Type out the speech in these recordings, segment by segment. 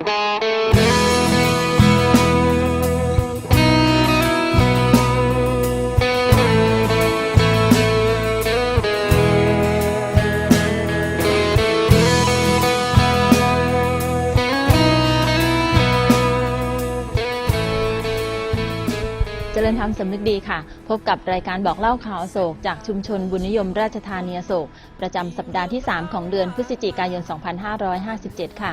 เจริญธรรมสำนึกดีค่ะ พบกับรายการบอกเล่าข่าวโศก จากชุมชนบุญนิยมราชธานีโศก ประจำสัปดาห์ที่ 3 ของเดือนพฤศจิกายน 2557 ค่ะ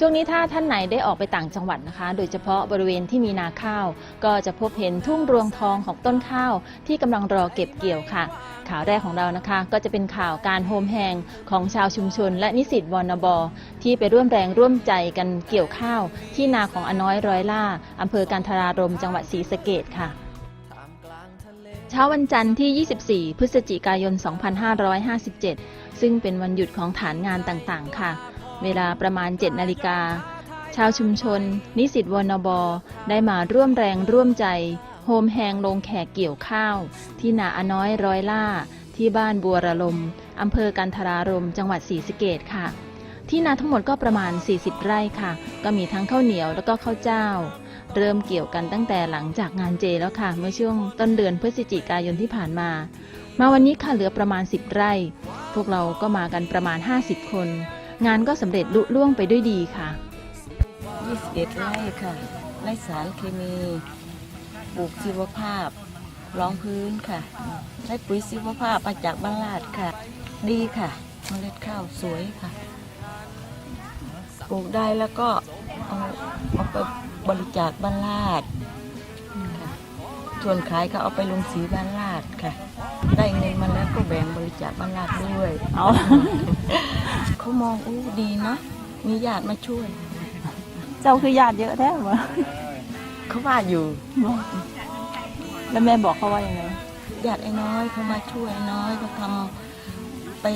ช่วงนี้ถ้าท่านไหนได้ออกไปต่างจังหวัดนะคะ โดยเฉพาะบริเวณที่มีนาข้าว ก็จะพบเห็นทุ่งรวงทองของต้นข้าว ที่กำลังรอเก็บเกี่ยวค่ะ ข่าวแรกของเรานะคะ ก็จะเป็นข่าวการโฮมแฮงของชาวชุมชน และนิสิตวนบอที่ไปร่วมแรงร่วมใจกันเกี่ยวข้าว ที่นาของอน้อยร้อยล่าอำเภอกันทรารมจังหวัดศรีสะเกดค่ะเช้าวันจันทร์ที่ 24 พฤศจิกายน 2557 ซึ่งเป็นวันหยุดของฐานงานต่างๆ ค่ะ เวลาประมาณ 7 นาฬิกา ชาวชุมชน นิสิตวนบ ได้มาร่วมแรงร่วมใจโฮมแฮงลงแขกเกี่ยวข้าว ที่นาอน้อยร้อยล่า ที่บ้านบัวระลมอำเภอกันทรารม จังหวัดศรีสะเกดค่ะ ที่นาทั้งหมดก็ประมาณ 40 ไร่ค่ะ ก็มีทั้งข้าวเหนียวแล้วก็ข้าวเจ้า เริ่มเกี่ยวกันตั้งแต่หลังจากงานเจแล้วค่ะ เมื่อช่วงต้นเดือนพฤศจิกายนที่ผ่านมา มาวันนี้ค่ะเหลือประมาณ 10 ไร่ พวกเราก็มากันประมาณ 50 คน งานก็สำเร็จลุล่วงไปด้วยดีค่ะ 21 ไร่ค่ะ ไร่สารเคมี ปลูกชีวภาพ รองพื้นค่ะ ได้ปุ๋ยชีวภาพมาจากบ้านลาดค่ะ ดีค่ะ เมล็ดข้าวสวยค่ะ ปลูกได้แล้วก็เอาเอาไปบริจาคบ้านลาดค่ะส่วนขายก็เอาไปลงสีบ้านลาดค่ะ ได้เงินมาแล้วก็แบ่งบริจาคบ้านลาดด้วยเอาเขามองอู้ดีเนาะมีญาติมาช่วย เจ้าคือญาติเยอะแท้วะเขาว่าอยู่ แล้วแม่บอกเขาว่ายังไงญาติไอ้น้อยเขามาช่วยไอ้น้อยเขาทำไป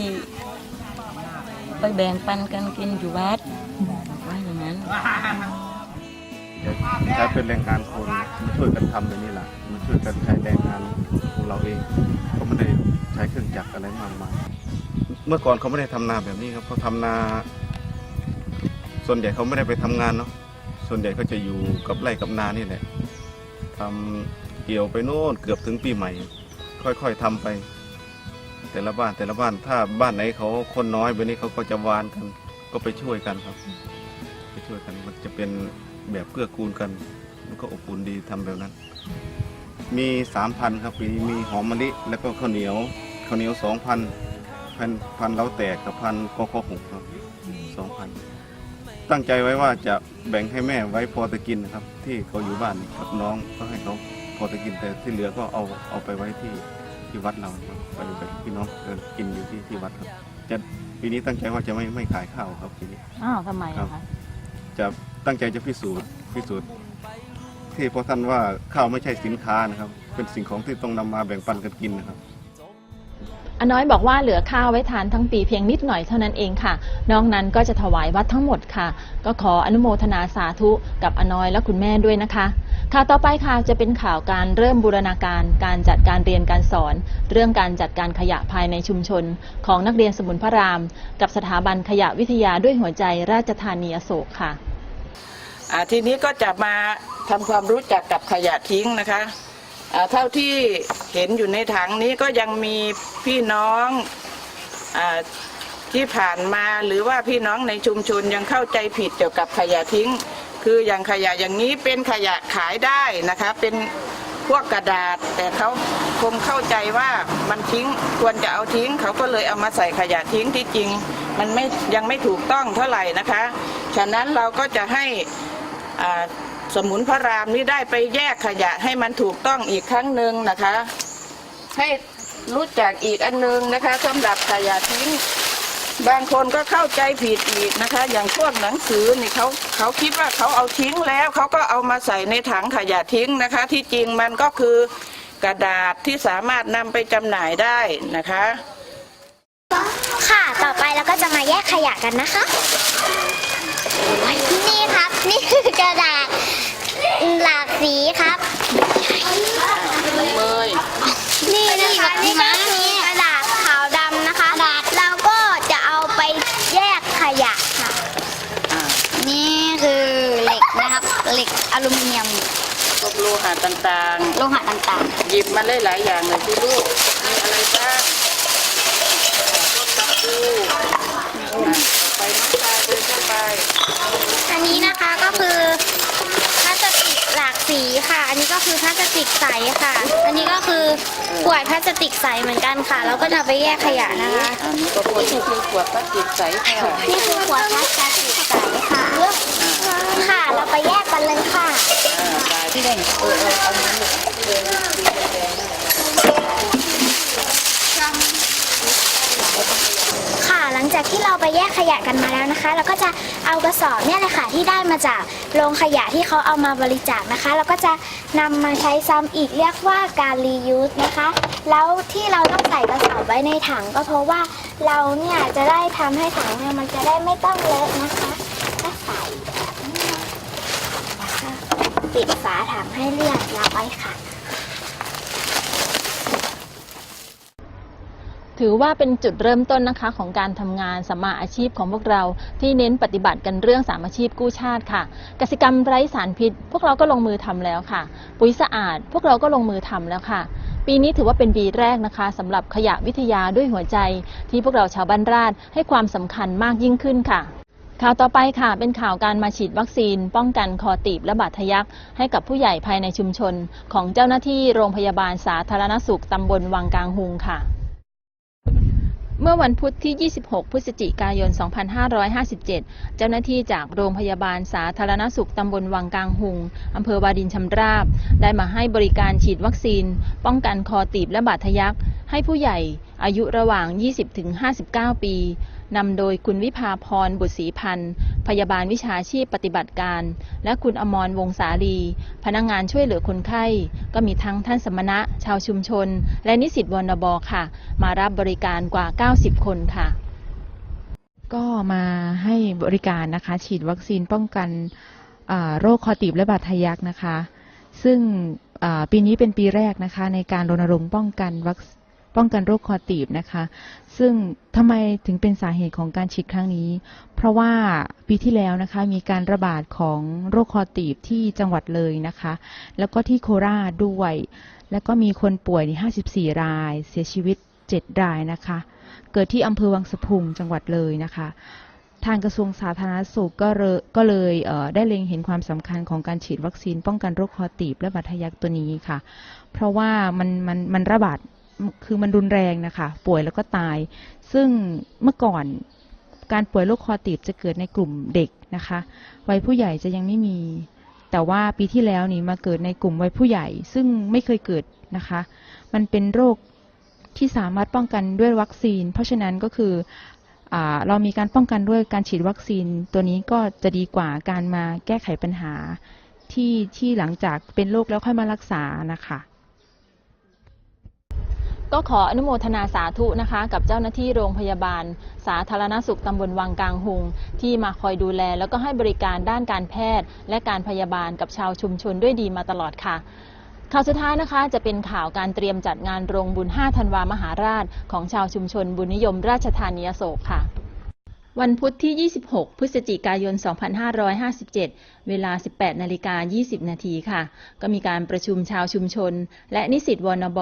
ไปแบ่งปันกันกินอยู่วัดว่าอย่างนั้น ใช้เป็นแรงงานคนมาช่วยกันทำแบบนี้แหละมาช่วยกันใช้แรงงานของเราเองก็ไม่ได้ใช้เครื่องจักรอะไรมากมายเมื่อก่อนเขาไม่ได้ทำนาแบบนี้ครับเขาทำนา ส่วนใหญ่เขาไม่ได้ไปทำงานเนาะส่วนใหญ่เขาจะอยู่กับไร่กับนานี่แหละทำเกี่ยวไปโน่นเกือบถึงปีใหม่ ค่อยๆทำไป แต่ละบ้านแต่ละบ้านถ้าบ้านไหนเขาคนน้อยแบบนี้เขาก็จะวานกัน ก็ไปช่วยกันครับ ไปช่วยกันมันจะเป็น แบบเกื้อกูลกัน มันก็อบอุ่นดีทำแบบนั้น มีสามพันครับปีนี้มีหอมมะลิแล้วก็ข้าวเหนียวข้าวเหนียวสองพันพันพันเล้าแตกกับพันกอกหกครับสองพันตั้งใจไว้ว่าจะแบ่งให้แม่ไว้พอจะกินนะครับ ที่เขาอยู่บ้านกับน้องก็ให้เขาพอจะกินแต่ที่เหลือก็เอาเอาไปไว้ที่ที่วัดเราครับไปไปพี่น้องเดินกินอยู่ที่ที่วัดครับจะปีนี้ตั้งใจว่าจะไม่ไม่ขายข้าวครับปีนี้อ้าวทำไมอะคะจะ ตั้งใจจะพิสูจน์พิสูจน์ที่พระท่านว่าข้าวไม่ใช่สินค้านะครับ เป็นสิ่งของที่ต้องนำมาแบ่งปันกันกินนะครับอน้อยบอกว่าเหลือข้าวไว้ทานทั้งปีเพียงนิดหน่อยเท่านั้นเองค่ะ นอกนั้นก็จะถวายวัดทั้งหมดค่ะ ก็ขออนุโมทนาสาธุกับอน้อยและคุณแม่ด้วยนะคะ ข่าวต่อไปค่ะจะเป็นข่าวการเริ่มบูรณาการ การจัดการเรียนการสอน เรื่องการจัดการขยะภายในชุมชน ของนักเรียนสมุนพระราม กับสถาบันขยะวิทยาด้วยหัวใจราชธานีอโศกค่ะ ทีนี้ก็จะมาทำความรู้จักกับขยะทิ้งนะคะเท่าที่เห็นอยู่ในถังนี้ก็ยังมีพี่น้องอที่ผ่านมาหรือว่าพี่น้องในชุมชนยังเข้าใจผิดเกี่ยวกับขยะทิ้ง คืออย่างขยะอย่างนี้เป็นขยะขายได้นะคะ เป็นพวกกระดาษ แต่เขาคงเข้าใจว่ามันทิ้งควรจะเอาทิ้ง เขาก็เลยเอามาใส่ขยะทิ้งที่จริง มันไม่ยังไม่ถูกต้องเท่าไหร่นะคะ ฉะนั้นเราก็จะให้สมุนพระรามนี้ได้ไปแยกขยะให้มันถูกต้องอีกครั้งหนึ่งนะคะ ให้รู้จักอีกอันหนึงนะคะสำหรับขยะทิ้งบางคนก็เข้าใจผิดอีกนะคะ อย่างพวกหนังสือนี่เขาเขาคิดว่าเขาเอาทิ้งแล้วเขาก็เอามาใส่ในถังขยะทิ้งนะคะ ที่จริงมันก็คือกระดาษที่สามารถนำไปจำหน่ายได้นะคะ ค่ะต่อไปเราก็จะมาแยกขยะกันนะคะ นี่ครับ นี่คือกระดาษหลากสีครับเลยนี่นะคะนี่ก็คือกระดาษขาวดำนะคะ เราก็จะเอาไปแยกขยะค่ะ นี่คือเหล็กอลูมิเนียมพวกโลหะต่างโลหะต่างๆ หยิบมาหลายๆอย่างเลยที่ลูก มีอะไรบ้างพวกตะปูอะไปน้องชายเดินเข้าไป ๆ อันนี้นะคะก็คือพลาสติกหลากสี ค่ะ อันนี้ก็คือพลาสติกใสค่ะ อันนี้ก็คือขวดพลาสติกใสเหมือนกันค่ะแล้วก็จะไปแยกขยะนะคะอันนี้ก็ควรคือขวดพลาสติกใสค่ะนี่คือขวดพลาสติกใสค่ะค่ะ เราไปแยกกันเลยค่ะอ่าได้ที่ได้เออเออเอามาลูกเดินสีแดงๆค่ะหลัง จากที่เราไปแยกขยะกันมาแล้วนะคะ เราก็จะเอากระสอบเนี่ยแหละค่ะที่ได้มาจากโรงขยะที่เขาเอามาบริจาคนะคะ เราก็จะนำมาใช้ซ้ำอีกเรียกว่าการรียูสนะคะ แล้วที่เราต้องใส่กระสอบไว้ในถังก็เพราะว่าเราเนี่ยจะได้ทำให้ถังเนี่ยมันจะได้ไม่ต้องเลอะนะคะก็ใส่แบบนี้นะคะปิดฝาถังให้เรียบร้อยค่ะ ถือว่าเป็นจุดเริ่มต้นนะคะของการทำงานสัมมาอาชีพของพวกเราที่เน้นปฏิบัติกันเรื่องสามอาชีพกู้ชาติค่ะกสิกรรมไร้สารพิษ พวกเราก็ลงมือทำแล้วค่ะ ปุ๋ยสะอาด พวกเราก็ลงมือทำแล้วค่ะปีนี้ถือว่าเป็นปีแรกนะคะสำหรับขยะวิทยาด้วยหัวใจ ที่พวกเราชาวบ้านราชให้ความสำคัญมากยิ่งขึ้นค่ะ ข่าวต่อไปค่ะเป็นข่าวการมาฉีดวัคซีน ป้องกันคอตีบและบาดทะยักให้กับผู้ใหญ่ภายในชุมชน ของเจ้าหน้าที่โรงพยาบาลสาธารณสุขตำบลวังกลางหุงค่ะ เมื่อวันพุธที่ 26 พฤศจิกายน 2557 เจ้าหน้าที่จากโรงพยาบาลสาธารณสุขตำบลวังกลางหุง อำเภอวาดินชำราบ ได้มาให้บริการฉีดวัคซีน ป้องกันคอตีบและบาดทะยักให้ผู้ใหญ่อายุระหว่าง 20-59 ปี นำโดยคุณวิภาพรบุตรศรีพันธ์ พยาบาลวิชาชีพปฏิบัติการ และคุณอมรวงศาลี พนักงงานช่วยเหลือคนไข้ ก็มีทั้งท่านสมณะ ชาวชุมชน และนิสิตวนบค่ะ มารับบริการกว่า 90 คนค่ะ ก็มาให้บริการนะคะ ฉีดวัคซีนป้องกันโรคคอตีบและบาดทะยักนะคะ ซึ่งปีนี้เป็นปีแรกนะคะในการรณรงค์ป้องกันวัค ป้องกันโรคคอตีบนะคะ ซึ่งทำไมถึงเป็นสาเหตุของการฉีดครั้งนี้ เพราะว่าปีที่แล้วนะคะมีการระบาดของโรคคอตีบที่จังหวัดเลยนะคะ แล้วก็ที่โคราชด้วย แล้วก็มีคนป่วยนี่54 ราย เสียชีวิต 7 รายนะคะ เกิดที่อำเภอวังสะพุงจังหวัดเลยนะคะทางกระทรวงสาธารณสุขก็เลยก็เลยเได้เล็งเห็นความสำคัญของการฉีดวัคซีนป้องกันโรคคอตีบและบาดทะยักตัวนี้ค่ะ เพราะว่ามันมันมันระบาด คือมันรุนแรงนะคะ ป่วยแล้วก็ตาย ซึ่งเมื่อก่อนการป่วยโรคคอตีบจะเกิดในกลุ่มเด็กนะคะวัยผู้ใหญ่จะยังไม่มี แต่ว่าปีที่แล้วนี่มาเกิดในกลุ่มวัยผู้ใหญ่ ซึ่งไม่เคยเกิดนะคะ มันเป็นโรคที่สามารถป้องกันด้วยวัคซีน เพราะฉะนั้นก็คืออเรามีการป้องกันด้วยการฉีดวัคซีน ตัวนี้ก็จะดีกว่าการมาแก้ไขปัญหาที่ที่หลังจากเป็นโรคแล้วค่อยมารักษานะคะ ก็ขออนุโมทนาสาธุนะคะ กับเจ้าหน้าที่โรงพยาบาล สาธารณสุขตำบลวังกลางหุง ที่มาคอยดูแล แล้วก็ให้บริการด้านการแพทย์ และการพยาบาลกับชาวชุมชนด้วยดีมาตลอดค่ะข่าวสุดท้ายนะคะจะเป็นข่าวการเตรียมจัดงานโรงบุญ 5 ธันวามหาราช ของชาวชุมชนบุญนิยมราชธานีอโศกค่ะ วันพุธที่ 26 พฤศจิกายน 2557 เวลา 18 นาฬิกา 20 นาทีค่ะ ก็มีการประชุมชาวชุมชน และนิสิตวนบ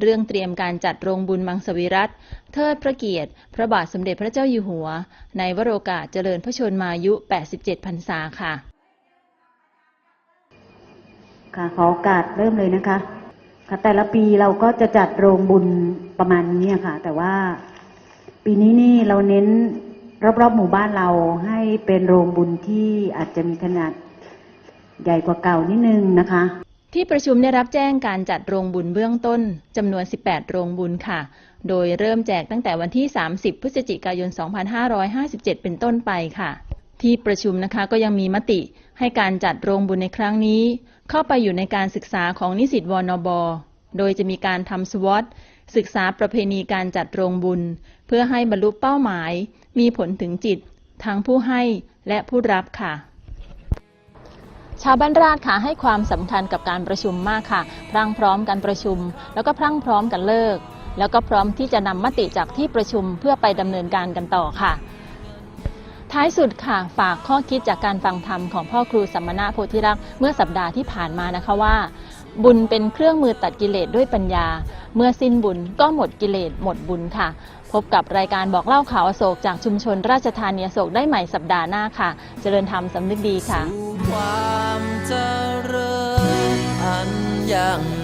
เรื่องเตรียมการจัดโรงบุญมังสวิรัตเทิดพระเกียรติ พระบาทสมเด็จพระเจ้าอยู่หัว ในวโรกาสเจริญพระชนมายุ 87 พรรษาค่ะ ค่ะขอโอกาสเริ่มเลยนะคะค่ะแต่ละปีเราก็จะจัดโรงบุญประมาณนี้ค่ะ แต่ว่าปีนี้นี่เราเน้น รอบๆหมู่บ้านเราให้เป็นโรงบุญที่อาจจะมีขนาดใหญ่กว่าเก่านิดนึงนะคะ ที่ประชุมได้รับแจ้งการจัดโรงบุญเบื้องต้นจำนวน 18 โรงบุญค่ะ โดยเริ่มแจกตั้งแต่วันที่ 30 พฤศจิกายน 2557 เป็นต้นไปค่ะ ที่ประชุมนะคะก็ยังมีมติให้การจัดโรงบุญในครั้งนี้ เข้าไปอยู่ในการศึกษาของนิสิตวนบโดยจะมีการทำสวอตศึกษาประเพณีการจัดโรงบุญ เพื่อให้บรรลุเป้าหมาย มีผลถึงจิต ทั้งผู้ให้และผู้รับค่ะชาวบ้านราชค่ะให้ความสำคัญกับการประชุมมากค่ะ พรั่งพร้อมกันประชุม แล้วก็พรั่งพร้อมกันเลิก แล้วก็พร้อมที่จะนำมติจากที่ประชุมเพื่อไปดำเนินการกันต่อค่ะ ท้ายสุดค่ะ ฝากข้อคิดจากการฟังธรรมของพ่อครูสัมมนาโพธิรักษ์เมื่อสัปดาห์ที่ผ่านมานะคะว่า บุญเป็นเครื่องมือตัดกิเลสด้วยปัญญา เมื่อสิ้นบุญก็หมดกิเลสหมดบุญค่ะ พบกับรายการบอกเล่าข่าวโศกจากชุมชนราชธานีโศกได้ใหม่สัปดาห์หน้าค่ะ เจริญธรรมสำนึกดีค่ะความเจริญอันยั่ง